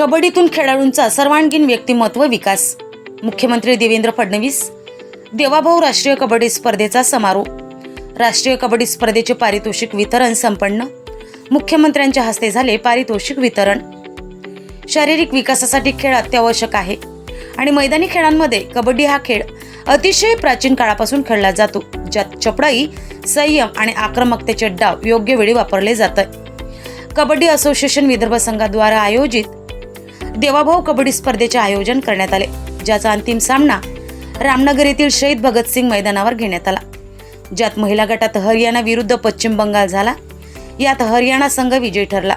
कबड्डीतून खेळाडूंचा सर्वांगीण व्यक्तिमत्व विकास. मुख्यमंत्री देवेंद्र फडणवीस देवाभाऊ राष्ट्रीय कबड्डी स्पर्धेचा समारोप. राष्ट्रीय कबड्डी स्पर्धेचे पारितोषिक वितरण संपन्न. मुख्यमंत्र्यांच्या हस्ते झाले पारितोषिक वितरण. शारीरिक विकासासाठी खेळ अत्यावश्यक आहे आणि मैदानी खेळांमध्ये कबड्डी हा खेळ अतिशय प्राचीन काळापासून खेळला जातो ज्यात चपडाई संयम आणि आक्रमकतेचे डाव योग्य वेळी वापरले जातात कबड्डी असोसिएशन विदर्भ संघाद्वारा आयोजित देवाभाऊ कबड्डी स्पर्धेचे आयोजन करण्यात आले ज्याचा अंतिम सामना रामनगर येथील शहीद भगतसिंग मैदानावर घेण्यात आला. ज्यात महिला गटात हरियाणा विरुद्ध पश्चिम बंगाल झाला. यात हरियाणा संघ विजयी ठरला.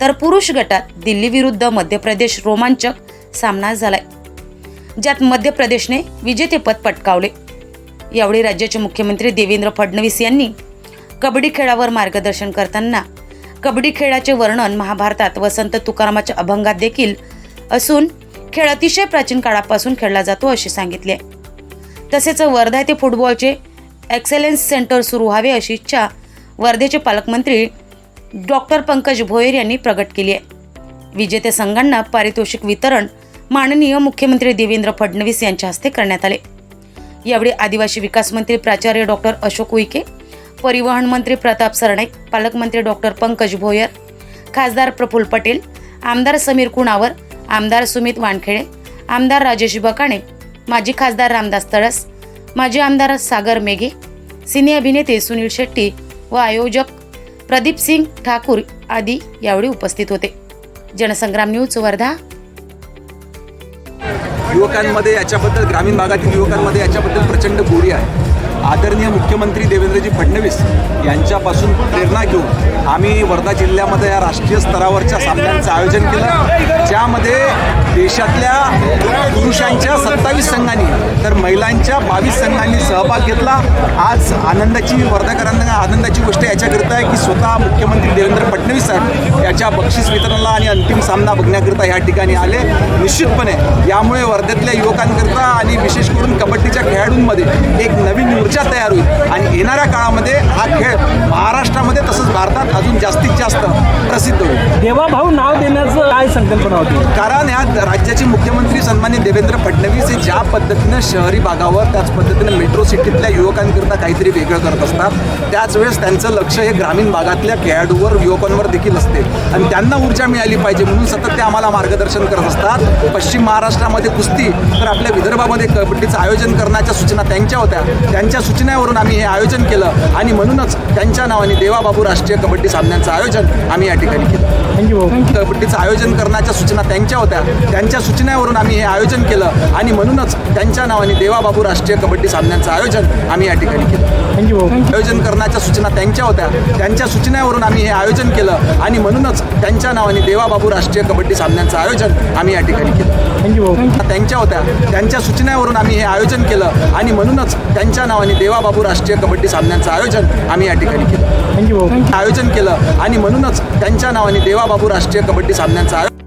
तर पुरुष गटात दिल्ली विरुद्ध मध्य प्रदेश रोमांचक सामना झालाय. ज्यात मध्य प्रदेशने विजेतेपद पटकावले. यावेळी राज्याचे मुख्यमंत्री देवेंद्र फडणवीस यांनी कबड्डी खेळावर मार्गदर्शन करताना कबड्डी खेळाचे वर्णन महाभारतात वसंत तुकारामाच्या अभंगात देखील असून खेळ अतिशय प्राचीन काळापासून खेळला जातो असे सांगितले. तसेच वर्धा येथे फुटबॉलचे एक्सेलन्स सेंटर सुरू व्हावे अशी इच्छा वर्धेचे पालकमंत्री डॉक्टर पंकज भोयर यांनी प्रकट केली आहे. विजेते संघांना पारितोषिक वितरण माननीय मुख्यमंत्री देवेंद्र फडणवीस यांच्या हस्ते करण्यात आले. यावेळी आदिवासी विकास मंत्री प्राचार्य डॉक्टर अशोक उईके परिवहन मंत्री प्रताप सरनाईक पालकमंत्री डॉक्टर पंकज भोयर खासदार प्रफुल्ल पटेल आमदार समीर कुणावर आमदार सुमित वानखेडे आमदार राजेश बकाणे माजी खासदार रामदास तळस माजी आमदार सागर मेघे सिने अभिनेते सुनील शेट्टी व आयोजक प्रदीप सिंग ठाकूर आदी यावेळी उपस्थित होते. जनसंग्राम न्यूज वर्धा. युवकांमध्ये याच्याबद्दल ग्रामीण भागातील युवकांमध्ये याच्याबद्दल प्रचंड गोडी आहे. आदरणीय मुख्यमंत्री देवेंद्रजी फडणवीस यांच्यापासून प्रेरणा घेऊन आम्ही वर्धा जिल्ह्यामध्ये या राष्ट्रीय स्तरावरच्या सामन्यांचं आयोजन केलं. ज्यामध्ये देशातल्या पुरुषांच्या सत्तावीस संघांनी तर महिलांच्या बावीस संघांनी सहभाग घेतला. आज आनंदाची वर्धाकरांना आनंदाची गोष्ट याच्याकरिता आहे की स्वतः मुख्यमंत्री देवेंद्र फडणवीस साहेब याच्या बक्षीस वितरणाला आणि अंतिम सामना बघण्याकरिता या ठिकाणी आले. निश्चितपणे यामुळे वर्ध्यातल्या युवकांकरता आणि विशेष करून कबड्डीच्या खेळाडूंमध्ये एक नवीन ऊर्जा तयार होईल. आणि येणाऱ्या काळामध्ये हा खेळ महाराष्ट्रामध्ये तसंच भारतात अजून जास्तीत जास्त प्रसिद्ध होईल. देवाभाऊ नाव देण्याचं काय संकल्पना होती? कारण ह्या राज्याचे मुख्यमंत्री सन्मान्य देवेंद्र फडणवीस हे ज्या पद्धतीनं शहरी भागावर त्याच पद्धतीनं मेट्रो सिटीतल्या युवकांकरिता काहीतरी वेगळं करत असतात. त्याच वेळेस त्यांचं लक्ष हे ग्रामीण भागातल्या खेळाडूवर युवकांवर देखील असते. आणि त्यांना ऊर्जा मिळाली पाहिजे म्हणून सतत ते आम्हाला मार्गदर्शन करत असतात. पश्चिम महाराष्ट्रामध्ये कुस्ती तर आपल्या विदर्भामध्ये कबड्डीचं आयोजन करण्याच्या सूचना त्यांच्या होत्या. त्यांच्या सूचनेवरून आम्ही हे आयोजन केलं आणि म्हणूनच त्यांच्या नावाने देवाबाबू राष्ट्रीय कबड्डी सामन्यांचं आयोजन आम्ही या ठिकाणी केलं. थँक्यू भाऊ. कबड्डीचं आयोजन करण्याच्या सूचना त्यांच्या होत्या. त्यांच्या सूचनेवरून आम्ही हे आयोजन केलं आणि म्हणूनच त्यांच्या नावाने देवाबाबू राष्ट्रीय कबड्डी सामन्यांचं आयोजन आम्ही या ठिकाणी केलं. थँक्यू भाऊ. आयोजन करण्याच्या सूचना त्यांच्या होत्या. त्यांच्या सूचनेवरून आम्ही हे आयोजन केलं आणि म्हणूनच त्यांच्या नावाने देवाबाबू राष्ट्रीय कबड्डी सामन्यांचं आयोजन आम्ही या ठिकाणी केलं. थँक्यू भाऊ. त्यांच्या होत्या. त्यांच्या सूचनेवरून आम्ही हे आयोजन केलं आणि म्हणूनच त्यांच्या नावाने देवाबाबू राष्ट्रीय कबड्डी सामन्यांचं आयोजन आम्ही या ठिकाणी केलं. थँक्यू आयोजन केलं आणि म्हणूनच त्यांच्या नावाने देवाबाबू राष्ट्रीय कबड्डी सामन्यांचं आयोजन